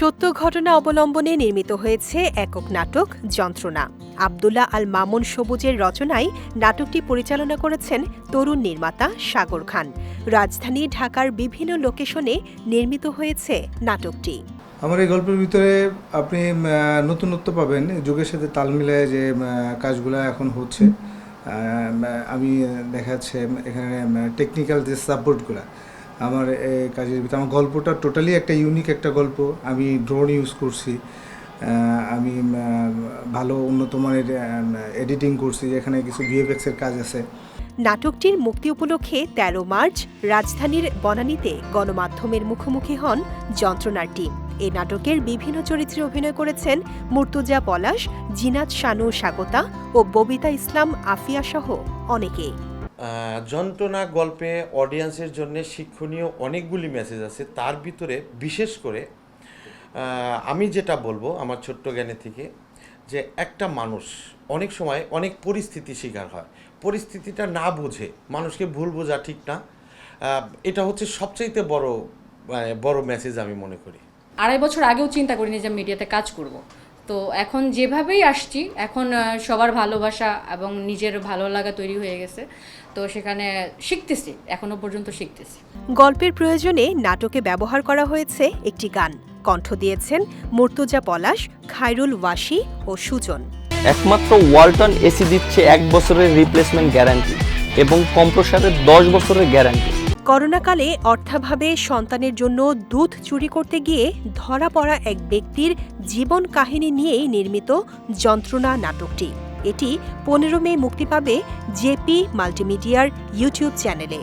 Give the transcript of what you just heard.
সত্য ঘটনা অবলম্বনে নির্মিত হয়েছে একক নাটক, যন্ত্রণা। আবদুল্লাহ আল মামুন সবুজের রচনায় নাটকটি পরিচালনা করেছেন তরুণ নির্মাতা সাগর খান। রাজধানী ঢাকার বিভিন্ন লোকেশনে নির্মিত হয়েছে নাটকটি। আমার এই গল্পের ভিতরে আপনি নতুনত্ব পাবেন। যুগের সাথে তাল মিলায় যে কাজগুলো এখন হচ্ছে আমি দেখা যাচ্ছে এখানে টেকনিক্যাল যে সাপোর্টগুলো আমার কাজের ভিতরে। আমার গল্পটা টোটালি একটা ইউনিক একটা গল্প। আমি ড্রোন ইউজ করছি। আমি ভালো উন্নত মানের এডিটিং করছি এখানে কিছু ভিএফএক্সের কাজ আছে। নাটকটির মুক্তি উপলক্ষে ১৩ মার্চ রাজধানীর বনানীতে গণমাধ্যমের মুখোমুখি হন যন্ত্রণার টিম। এই নাটকের বিভিন্ন চরিত্রে অভিনয় করেছেন মুর্তুজা পলাশ জিনাত শানু স্বাগতা ও ববিতা ইসলাম আফিয়া সহ অনেকে আহ, যন্ত্রণা গল্পে অডিয়েন্সের জন্য শিক্ষণীয় অনেকগুলি মেসেজ আছে। তার ভিতরে বিশেষ করে আমি যেটা বলব আমার ছোট্ট জ্ঞানে থেকে, যে একটা মানুষ অনেক সময় অনেক পরিস্থিতি শিকার হয়। পরিস্থিতিটা না বুঝে মানুষকে ভুল বোঝা ঠিক না। এটা হচ্ছে সবচাইতে বড় মানে বড় মেসেজ আমি মনে করি। আড়াই বছর আগেও চিন্তা করিনি যে মিডিয়াতে কাজ করব। তো এখন যেভাবেই আসছি এখন সবার ভালোবাসা এবং নিজের ভালো লাগা তৈরি হয়ে গেছে। তো সেখানে শিখতেছি এখনও পর্যন্ত শিখতেছি। গল্পের প্রয়োজনে নাটকে ব্যবহার করা হয়েছে একটি গান। কণ্ঠ দিয়েছেন মুর্তুজা পলাশ খায়রুল ওয়াসি ও সুজন। একমাত্র ওয়ালটন এসি দিচ্ছে এক বছরের রিপ্লেসমেন্ট গ্যারান্টি এবং কম্প্রসারের দশ বছরের গ্যারান্টি করোনাকালে অর্থাভাবে সন্তানের জন্য দুধ চুরি করতে গিয়ে ধরা পড়া এক ব্যক্তির জীবন কাহিনী নিয়েই নির্মিত যন্ত্রণা নাটকটি। এটি পনেরো মে মুক্তি পাবে জেপি মাল্টিমিডিয়ার ইউটিউব চ্যানেলে।